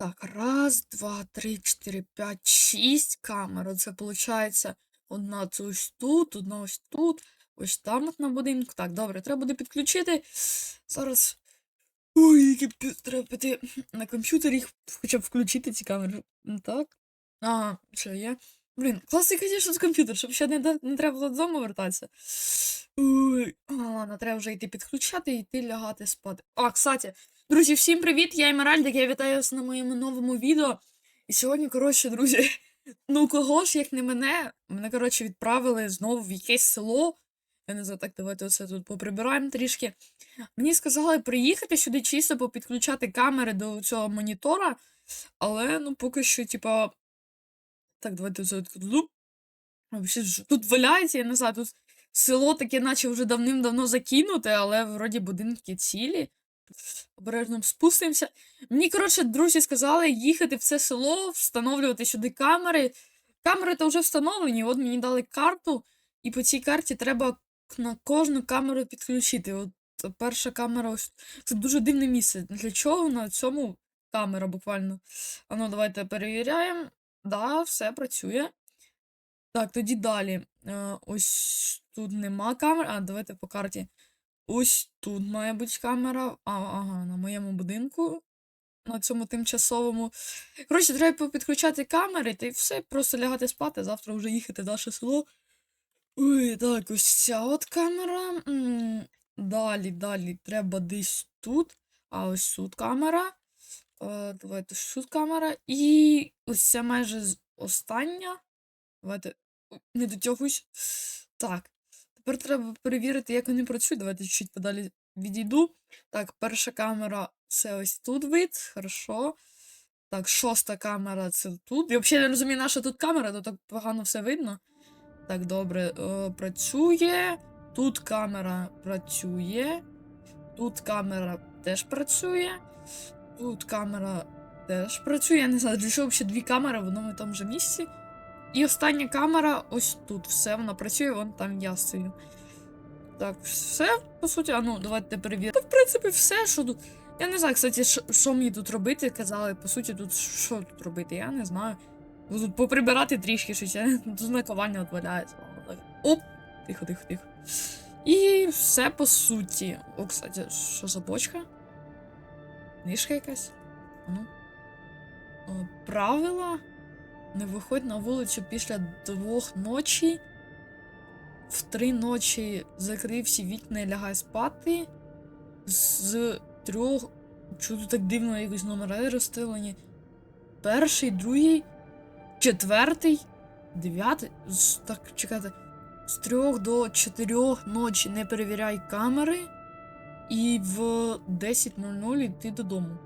Так, раз, два, три, чотири, п'ять, шість камер. Це виходить одна це ось тут, одна ось тут, ось там от на будинку. Так, добре, треба буде підключити. Зараз. Ой, треба піти на комп'ютері їх хоча б включити ці камери. Так. Ага, що є? Блін, класний, звісно, комп'ютер, щоб ще не, не треба було додому вертатися. Ой, а, ладно, треба вже йти підключати і йти лягати спати. А, кстати, друзі, всім привіт! Я Емеральдик, я вітаю вас на моєму новому відео. І сьогодні, коротше, друзі, ну кого ж, як не мене, мене, коротше, відправили знову в якесь село. Я не знаю, так давайте оце тут поприбираємо трішки. Мені сказали приїхати сюди чисто попідключати камери до цього монітора, але ну поки що, типа. Так, давайте це відкладу. А, вообще ж Тут валяється, я не знаю, тут село таке, наче вже давним-давно закинуте, але вроді будинки цілі. Обережно спустимося. Мені, коротше, друзі сказали їхати в це село, встановлювати сюди камери. Камери то вже встановлені, от мені дали карту, і по цій карті треба на кожну камеру підключити. От перша камера ось. Це дуже дивне місце. Для чого на цьому камера буквально? А ну, давайте перевіряємо. Да, все працює. Так, тоді далі. Е, ось тут нема камер. А, давайте по карті. Ось тут має бути камера. А, ага, на моєму будинку. На цьому тимчасовому. Коротше, треба підключати камери, та й все, просто лягати спати, завтра вже їхати в село. Ой, так, ось ця от камера. Далі, далі, треба десь тут. А ось тут камера. Е, давайте тут камера. І ось ця майже остання. Давайте. Не дотягуюсь. Так. Тепер треба перевірити, як вони працюють. Давайте чуть-чуть подалі відійду. Так, перша камера це ось тут вид. Хорошо. Так, шоста камера це тут. Я взагалі не розумію, наша тут камера, то так погано все видно. Так, добре, е, працює. Тут камера працює. Тут камера теж працює. Тут камера теж працює. Я не знаю, для чого взагалі дві камери в одному і тому же місці. І остання камера ось тут. Все, вона працює, вон там я стою. Так, все, по суті, а ну, давайте перевіримо. Та, в принципі, все, що тут. Я не знаю, кстати, що, мені тут робити, казали, по суті, тут що тут робити, я не знаю. Ну, Тут поприбирати трішки щось, тут знакування валяється. Оп! Тихо, тихо, тихо. І все по суті. О, кстати, що за бочка? Книжка якась? Ну. Правила. Не виходь на вулицю після двох ночі. В три ночі закрив всі вікна і лягай спати. З трьох. Чого так дивно якось номери розстелені. Перший, другий, четвертий, дев'ятий. Так, чекайте. З трьох до чотирьох ночі не перевіряй камери. І в 10.00 йти додому.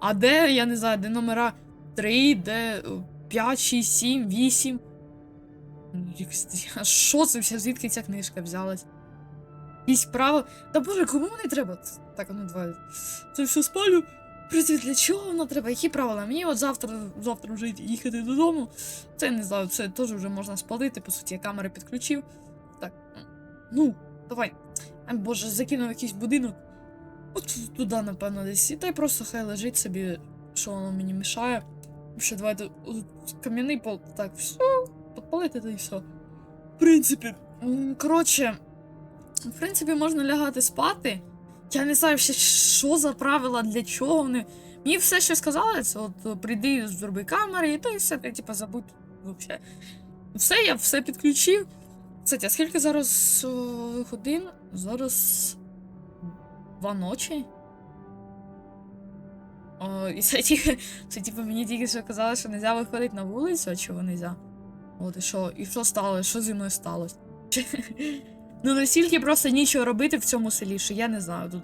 А де, я не знаю, де номера 3, де 5, 6, 7, 8. А що це все? Звідки ця книжка взялась? Якісь право. Та боже, кому вони треба? Так, а ну давай. Це все спалю. Прийти для чого воно треба? Які правила? Мені от завтра, завтра вже їхати додому. Це не знаю, це теж вже можна спалити, по суті, я камери підключив. Так. Ну, давай. Ай, боже, закинув якийсь будинок. От туди, напевно, десь. І та й просто хай лежить собі, що воно мені мішає. Ще давайте кам'яний пол. Так, все, підпалити та й все. В принципі, коротше, в принципі, можна лягати спати. Я не знаю, що за правила, для чого вони. Мені все, що сказали, це от прийди, зроби камери, і то і все, ти типа забудь взагалі. Все, я все підключив. Кстати, а скільки зараз о, годин? Зараз. Два ночі. О, і це тільки. Це типу мені тільки що казали, що не можна виходити на вулицю, а чого не можна? От і що? І що сталося? Що зі мною сталося? Ну настільки просто нічого робити в цьому селі, що я не знаю. Тут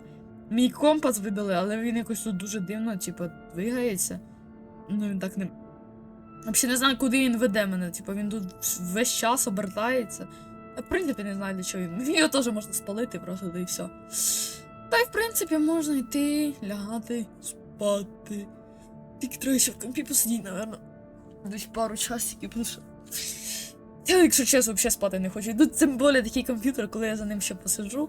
мій компас видали, але він якось тут дуже дивно, типу, двигається. Ну він так не. Взагалі не знаю, куди він веде мене. Типу, він тут весь час обертається. Я, в принципі, не знаю, для чого він. Його теж можна спалити просто, да і все. Та й в принципі можна йти, лягати, спати. Тільки треба ще в компі посидіти, напевно. Десь пару часиків, тому що. Я, якщо чесно, взагалі спати не хочу. Ну, тим більше такий комп'ютер, коли я за ним ще посиджу.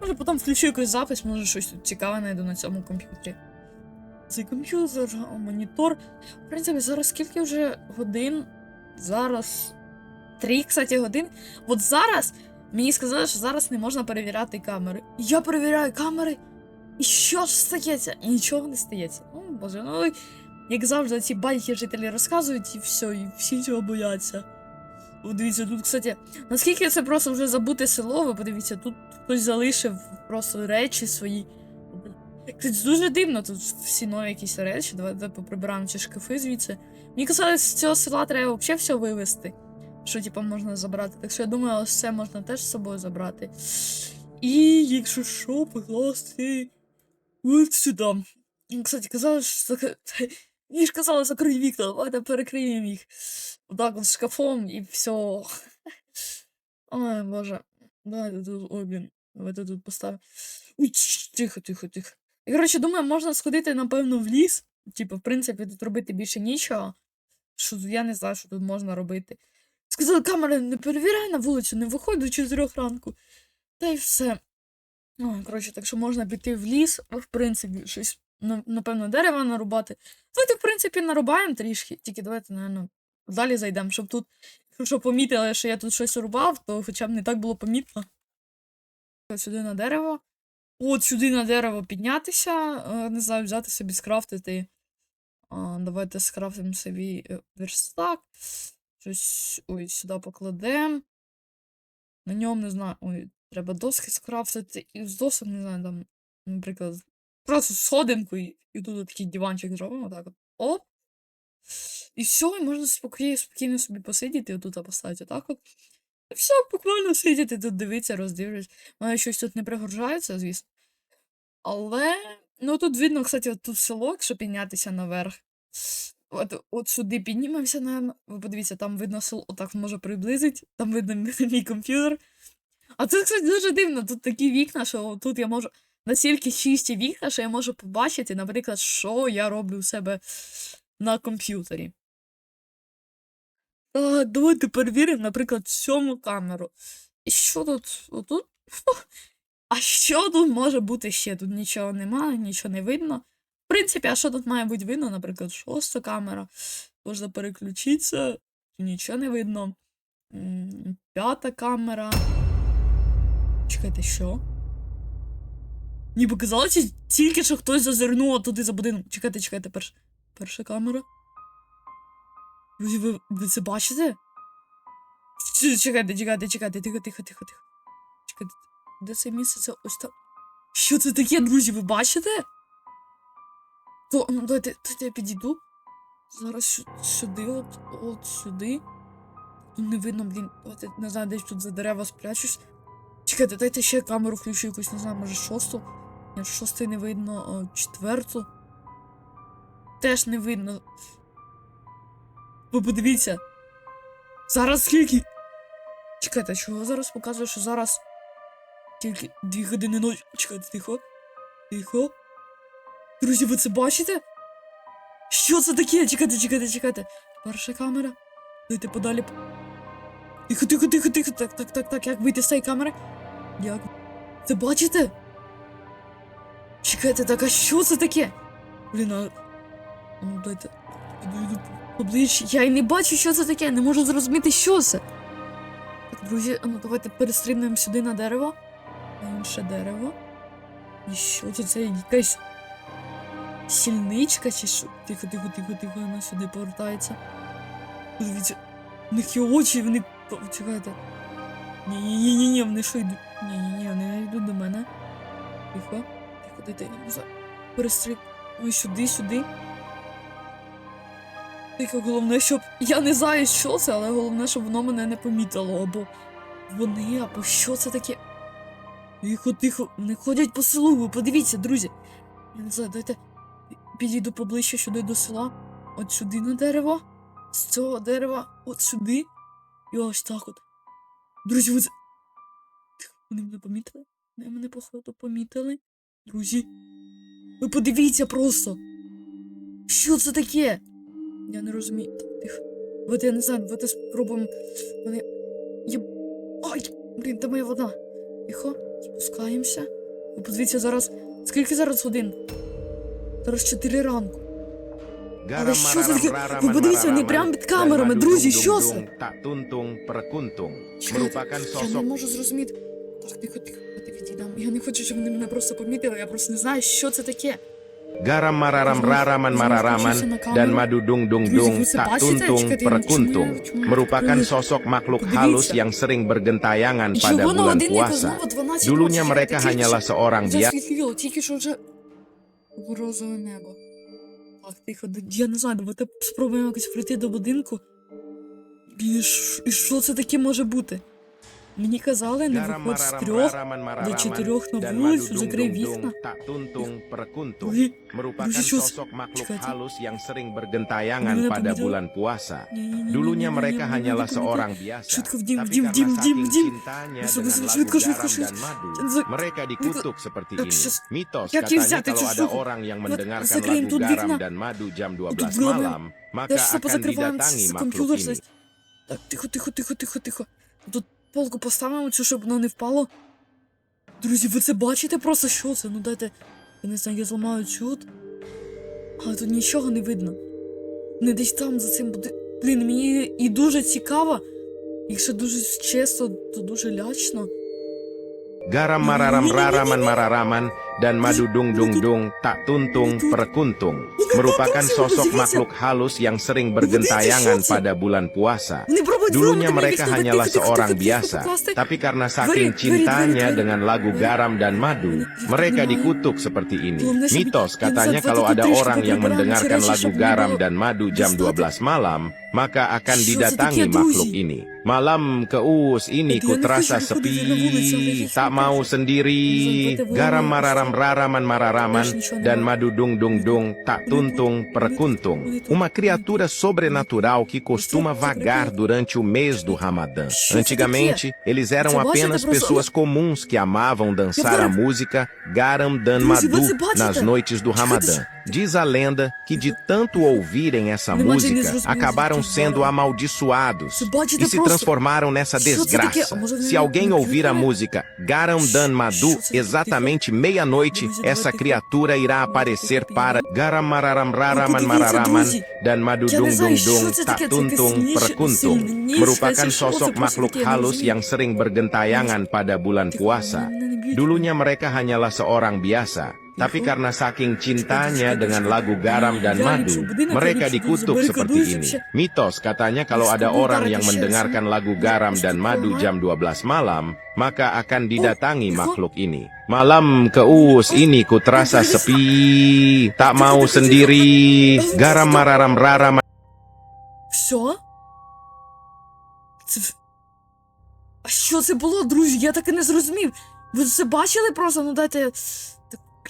Може потім включу якийсь запис, може щось тут цікаве знайду на цьому комп'ютері. цей комп'ютер, монітор. В принципі, зараз скільки вже годин? Зараз. Три, кстати, годин. От зараз мені сказали, що зараз не можна перевіряти камери. Я перевіряю камери. І що ж стається? І нічого не стається. О, боже, ну як завжди, ці байки жителі розказують, і все, і всі цього бояться. О, дивіться, тут, кстати, наскільки це просто вже забуте село, ви подивіться, тут хтось залишив просто речі свої. Кстати, дуже дивно, тут всі нові якісь речі. Давайте поприбираємо ці шкафи звідси. Мені казали, з цього села треба взагалі все вивезти. Що, типу, можна забрати. Так що я думаю, ось це можна теж з собою забрати. І якщо що, покласти от сюди. І, Кстати, казали, що зак- мені ж казали, закрий вікна, давайте перекриємо їх. Отак от шкафом і все. Ой, боже. Давайте тут, ой, блін, давайте тут поставимо. Тихо, тихо, тихо. І, коротше, думаю, можна сходити, напевно, в ліс. Типу, в принципі, тут робити більше нічого. Що я не знаю, що тут можна робити. Сказали, камери не перевіряй на вулицю, не виходь до 4 ранку. Та й все. Ой, коротше, так що можна піти в ліс, в принципі, щось, напевно, дерева нарубати. Давайте, в принципі, нарубаємо трішки, тільки давайте, напевно, далі зайдемо, щоб тут, якщо помітили, що я тут щось рубав, то хоча б не так було помітно. От сюди на дерево. От сюди на дерево піднятися. е, Не знаю, взяти собі скрафтити. Давайте скрафтимо собі е, верстак. Щось ой, сюди покладемо. На ньому не знаю. Ой, треба доски скрафтити. І з досок, не знаю, там, наприклад, просто сходинку і, і тут такий диванчик зробимо. Так от. Оп. І все, і можна спокійно, спокійно собі посидіти, отут поставити отак от. І все, буквально сидіти тут дивитися, роздивлюсь. Мене щось тут не пригоржається, звісно. Але, ну тут видно, кстати, от тут село, якщо піднятися наверх. От, от сюди піднімемося, наверно. Ви подивіться, там видно село, отак може приблизить, там видно мій комп'ютер. А тут, кстати, дуже дивно, тут такі вікна, що тут я можу настільки чисті вікна, що я можу побачити, наприклад, що я роблю у себе на комп'ютері. Давайте перевіримо, наприклад, сьому камеру. І що тут? Отут? А що тут може бути ще? Тут нічого немає, нічого не видно. В принципі, а що тут має бути видно? Наприклад, шоста камера. Можна переключитися, нічого не видно. П'ята камера. Чекайте, що? Мені показалося тільки, що хтось зазирнув туди за будинок. Чекайте, чекайте, перш... перша камера. Друзі, ви, ви це бачите? Чекайте, чекайте, чекайте, тихо, тихо, тихо, тихо. Чекайте, де це місце? Це ось там. Що це таке, друзі, ви бачите? То, ну, давайте, давайте я підійду. Зараз сюди, от, от сюди. Не видно, блін. Давайте, не знаю, десь тут за дерева спрячусь. Чекайте, дайте ще камеру включу якусь, не знаю, може шосту. Ні, шостої не видно, а четверту. Теж не видно. Ви подивіться. Зараз скільки. Чекайте, чого зараз показує, що зараз тільки дві години ночі. Чекайте, тихо. Тихо. Друзі, ви це бачите? Що це таке? Чекайте, чекайте, чекайте. Перша камера. Дайте подалі. Тихо, тихо, тихо, тихо. Так, так, так, так. Як вийти з цієї камери? Як? Це бачите? Чекайте, так, а що це таке? Блін, а. Ну, дайте. Підійду поближче. Я й не бачу, що це таке, не можу зрозуміти, що це. Так, друзі, ну давайте перестрибнемо сюди на дерево. На інше дерево. І що це? Це якась сільничка чи що? Тихо, тихо, тихо, тихо, вона сюди повертається. Дивіться, в них є очі, вони. Чекайте. Ні-ні-ні, вони що йдуть? Ні-ні-ні, вони йдуть до мене. Тихо, тихо, можу. Перестриб. Ой, сюди, сюди. Тихо, головне, щоб. Я не знаю, що це, але головне, щоб воно мене не помітило, або вони, або що це таке. Тихо, тихо, вони ходять по селу, ви подивіться, друзі. Я не знаю, дайте підійду поближче сюди до села. От сюди на дерево. З цього дерева, от сюди. І ось так от. Друзі, ви це. Вони мене помітили? Вони мене, походу, помітили. Друзі. Ви подивіться просто. Що це таке? Я не розумію. Тихо. От я не знаю, давайте спробуємо. Вони. Я. Ай! Блін, де моя вода? Тихо, спускаємося. Ви подивіться зараз. Скільки зараз годин? Зараз 4 ранку. Але що це таке? Ви подивіться, вони прямо під камерами, друзі, що це? Так тунtung перкунtung Чекайте, merupakan Я не sosok можу зрозуміти. Так, тихо, тихо, тихо, відійдам. Я не хочу, щоб вони мене просто помітили, я просто не знаю, що це таке. garam mararam Знову- raraman знову mararaman включився на dan камеру. madu dung dung Друзі, dung ви це tak бачите? tuntung Чекайте, я- perkuntung чому я- чому я merupakan відкрию? sosok makhluk Подивіться. halus yang sering bergentayangan І pada чого на bulan годиннику puasa. знову 12 Dulunya років? mereka Тільки hanyalah що- seorang Вже biasa Так, тихо, я не знаю, давайте спробуємо якось прийти до будинку. І, і що це таке може бути? Мені казали, не виходь з трьох до чотирьох на вулицю, закрий вікна. що це? sosok makhluk halus yang sering bergentayangan pada bulan puasa. Dulunya mereka hanyalah seorang biasa. Tapi karena saking cintanya dengan lagu garam dan madu, mereka dikutuk seperti ini. Mitos katanya kalau ada orang yang mendengarkan lagu garam dan madu jam 12 malam, maka akan didatangi makhluk ini. Так, тихо, тихо, тихо, тихо, тихо. Тут полку поставимо цю, щоб воно не впало. Друзі, ви це бачите просто що це? Ну дайте. Я не знаю, я зламаю от. Але тут нічого не видно. Не десь там за цим буде. Блін, мені і дуже цікаво. Якщо дуже чесно, то дуже лячно. Garam mararam raraman mararaman dan madu dung dung dung tak tuntung perkuntung merupakan sosok makhluk halus yang sering bergentayangan pada bulan puasa. Dulunya mereka hanyalah seorang biasa, tapi karena saking cintanya dengan lagu garam dan madu, mereka dikutuk seperti ini. Mitos katanya kalau ada orang yang mendengarkan lagu garam dan madu jam 12 malam, maka akan didatangi makhluk ini. Malam keus ini ku terasa sepi, tak mau sendiri. Garam mararam raraman mararaman dan madu dung dung dung tak tuntung perkuntung. Uma criatura sobrenatural que costuma vagar durante o mês do Ramadã. Antigamente, eles eram apenas pessoas comuns que amavam dançar a música Garam Dan Madu pode nas noites do Ramadã. Diz a lenda que de tanto ouvirem essa música, acabaram sendo amaldiçoados e se transformaram nessa desgraça. Se alguém ouvir a música Garamdan Madu exatamente meia-noite, essa criatura irá aparecer para Garamararamraman dan Madudung Dung Dung Tatuntung Perkuntung, merupakan sosok makhluk halus yang sering bergentayangan pada bulan puasa. Dulunya mereka hanyalah seorang biasa, tapi karena saking cintanya dengan lagu garam dan madu, mereka dikutuk seperti ini. Mitos katanya kalau ada orang yang mendengarkan lagu garam dan madu jam 12 malam, maka akan didatangi makhluk ini. Malam keus ini ku terasa sepi, tak mau sendiri, garam mararam raram Все? Це... в- А що це було, друзі? Я так і не зрозумів. Ви це бачили просто? Ну дайте.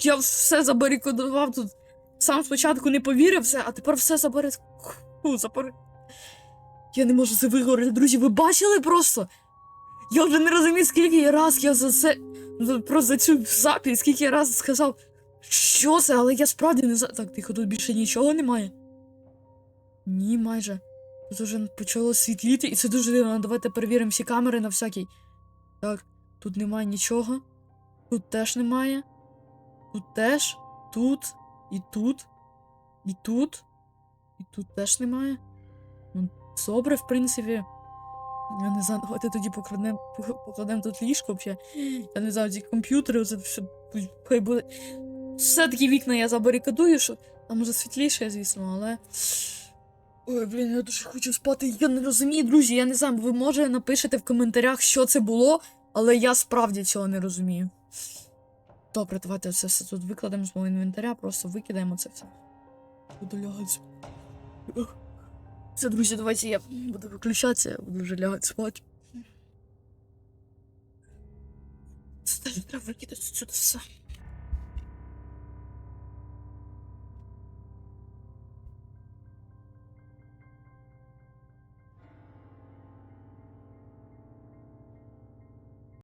Я все забарикадував тут. Сам спочатку не повірив все, а тепер все забари... Фу, забари... Я не можу це виговорити, друзі. Ви бачили просто? Я вже не розумію, скільки раз я за це. Просто за цю запись, скільки раз сказав, що це, але я справді не знаю. Так, тихо, тут більше нічого немає. Ні, майже. Тут вже почало світліти, і це дуже дивно. Давайте перевіримо всі камери на всякий. Так, тут немає нічого. Тут теж немає. Тут теж. Тут. І тут. І тут. І тут теж немає. Ну, добре, в принципі. Я не знаю, давайте тоді покладемо покладемо тут ліжко взагалі. Я не знаю, ці комп'ютери, оце все хай буде. Все-таки вікна я забарикадую, що там вже світліше, звісно, але. Ой, блін, я дуже хочу спати. Я не розумію, друзі. Я не знаю, ви може напишете в коментарях, що це було, але я справді цього не розумію. Добре, давайте це все тут викладемо з мого інвентаря, просто викидаємо це все. Буду лягати. Все, друзі, давайте я буду виключатися, я буду вже лягати спати. Це треба викидати сюди все.